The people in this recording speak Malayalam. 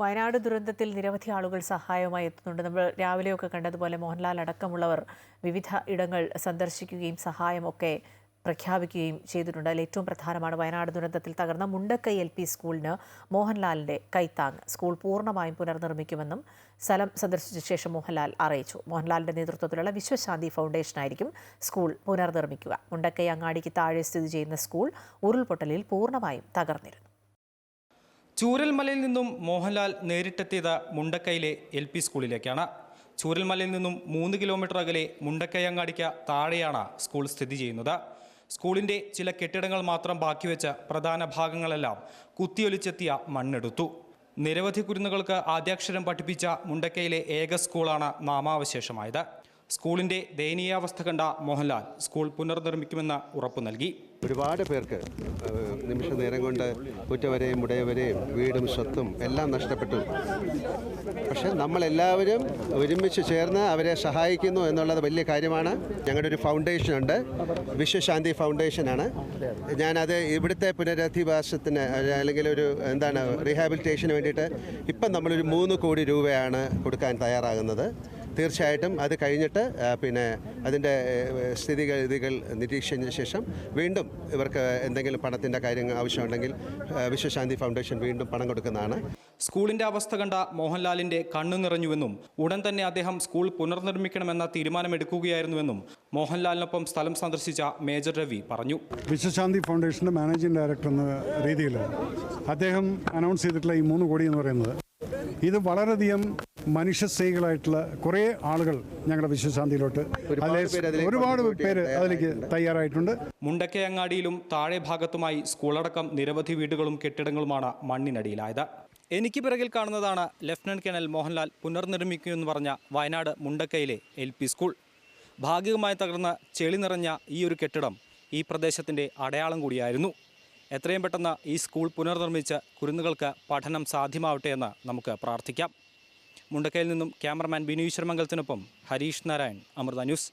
വയനാട് ദുരന്തത്തിൽ നിരവധി ആളുകൾ സഹായവുമായി എത്തുന്നുണ്ട്. നമ്മൾ രാവിലെയൊക്കെ കണ്ടതുപോലെ മോഹൻലാൽ അടക്കമുള്ളവർ വിവിധ ഇടങ്ങൾ സന്ദർശിക്കുകയും സഹായമൊക്കെ പ്രഖ്യാപിക്കുകയും ചെയ്തിട്ടുണ്ട്. അതിൽ ഏറ്റവും പ്രധാനമാണ് വയനാട് ദുരന്തത്തിൽ തകർന്ന മുണ്ടക്കൈ എൽ പി സ്കൂളിന് മോഹൻലാലിന്റെ കൈത്താങ്. സ്കൂൾ പൂർണമായും പുനർനിർമ്മിക്കുമെന്നും സ്ഥലം സന്ദർശിച്ച ശേഷം മോഹൻലാൽ അറിയിച്ചു. മോഹൻലാലിന്റെ നേതൃത്വത്തിലുള്ള വിശ്വശാന്തി ഫൗണ്ടേഷനായിരിക്കും സ്കൂൾ പുനർനിർമ്മിക്കുക. മുണ്ടക്കൈ അങ്ങാടിക്ക് താഴെ സ്ഥിതി ചെയ്യുന്ന സ്കൂൾ ഉരുൾപൊട്ടലിൽ പൂർണമായും തകർന്നിരുന്നു. ചൂരൽമലയിൽ നിന്നും മോഹൻലാൽ നേരിട്ടെത്തിയത് മുണ്ടക്കൈയിലെ എൽ പി സ്കൂളിലേക്കാണ്. ചൂരൽമലയിൽ നിന്നും മൂന്ന് കിലോമീറ്റർ അകലെ മുണ്ടക്കൈ അങ്ങാടിക്ക് താഴെയാണ് സ്കൂൾ സ്ഥിതി ചെയ്യുന്നത്. സ്കൂളിന്റെ ചില കെട്ടിടങ്ങൾ മാത്രം ബാക്കി വെച്ച് പ്രധാന ഭാഗങ്ങളെല്ലാം കുത്തിയൊലിച്ചെത്തിയ മണ്ണെടുത്തു. നിരവധി കുരുന്നുകൾക്ക് ആദ്യാക്ഷരം പഠിപ്പിച്ച മുണ്ടക്കയിലെ ഏക സ്കൂളാണ് നാമാവശേഷമായത്. സ്കൂളിന്റെ ദയനീയാവസ്ഥ കണ്ട മോഹൻലാൽ സ്കൂൾ പുനർനിർമ്മിക്കുമെന്ന ഉറപ്പു നൽകി. ഒരുപാട് പേർക്ക് നിമിഷ നേരം കൊണ്ട് കുറ്റവരെയും ഉടയവരെയും വീടും സ്വത്തും എല്ലാം നഷ്ടപ്പെട്ടു. പക്ഷെ നമ്മളെല്ലാവരും ഒരുമിച്ച് ചേർന്ന് അവരെ സഹായിക്കുന്നു എന്നുള്ളത് വലിയ കാര്യമാണ്. ഞങ്ങളുടെ ഒരു ഫൗണ്ടേഷൻ ഉണ്ട്. വിശ്വശാന്തി ഫൗണ്ടേഷനാണ് ഞാനത് ഇവിടുത്തെ പുനരധിവാസത്തിന് അല്ലെങ്കിൽ ഒരു എന്താണ് റീഹാബിലിറ്റേഷന് വേണ്ടിയിട്ട് ഇപ്പം നമ്മളൊരു മൂന്ന് കോടി രൂപയാണ് കൊടുക്കാൻ തയ്യാറാകുന്നത്. തീർച്ചയായിട്ടും അത് കഴിഞ്ഞിട്ട് പിന്നെ അതിന്റെ സ്ഥിതിഗതികൾ നിരീക്ഷിച്ചതിന് ശേഷം വീണ്ടും ഇവർക്ക് എന്തെങ്കിലും പണത്തിന്റെ കാര്യങ്ങൾ ആവശ്യമുണ്ടെങ്കിൽ വിശ്വശാന്തി ഫൗണ്ടേഷൻ വീണ്ടും പണം കൊടുക്കുന്നതാണ്. സ്കൂളിന്റെ അവസ്ഥ കണ്ട മോഹൻലാലിന്റെ കണ്ണു നിറഞ്ഞുവെന്നും ഉടൻ തന്നെ അദ്ദേഹം സ്കൂൾ പുനർനിർമ്മിക്കണമെന്ന തീരുമാനമെടുക്കുകയായിരുന്നുവെന്നും മോഹൻലാലിനൊപ്പം സ്ഥലം സന്ദർശിച്ച മേജർ രവി പറഞ്ഞു. വിശ്വശാന്തി ഫൗണ്ടേഷന്റെ മാനേജിംഗ് ഡയറക്ടർ എന്ന രീതിയിൽ അദ്ദേഹം അനൗൺസ് ചെയ്തിട്ടുള്ള ഈ മൂന്ന് കോടി എന്ന് പറയുന്നത് ഇത് വളരെയധികം മനുഷ്യസ്നേഹികളായിട്ടുള്ള കുറേ ആളുകൾ ഞങ്ങളുടെ വിശ്വശാന്തിയിലോട്ട് ഒരുപാട് പേര് അതിലേക്ക് ഒരുപാട് പേര് ചെയ്യാൻ തയ്യാറായിട്ടുണ്ട്. മുണ്ടക്കേ അങ്ങാടിയിലും താഴെ ഭാഗത്തുമായി സ്കൂളടക്കം നിരവധി വീടുകളും കെട്ടിടങ്ങളുമാണ് മണ്ണിനടിയിലായത്. എനിക്ക് പിറകിൽ കാണുന്നതാണ് ലഫ്റ്റനന്റ് കേണൽ മോഹൻലാൽ പുനർനിർമ്മിക്കുമെന്ന് പറഞ്ഞ വയനാട് മുണ്ടക്കയിലെ എൽ പി സ്കൂൾ. ഭാഗികമായി തകർന്ന ചെളി നിറഞ്ഞ ഈ ഒരു കെട്ടിടം ഈ പ്രദേശത്തിന്റെ അടയാളം കൂടിയായിരുന്നു. എത്രയും പെട്ടെന്ന് ഈ സ്കൂൾ പുനർനിർമ്മിച്ച് കുരുന്നുകൾക്ക് പഠനം സാധ്യമാവട്ടെ എന്ന് നമുക്ക് പ്രാർത്ഥിക്കാം. മുണ്ടക്കയിൽ നിന്നും ക്യാമറമാൻ ബിനു ഈശ്വരമംഗലത്തിനൊപ്പം ഹരീഷ് നാരായൺ അമൃത ന്യൂസ്.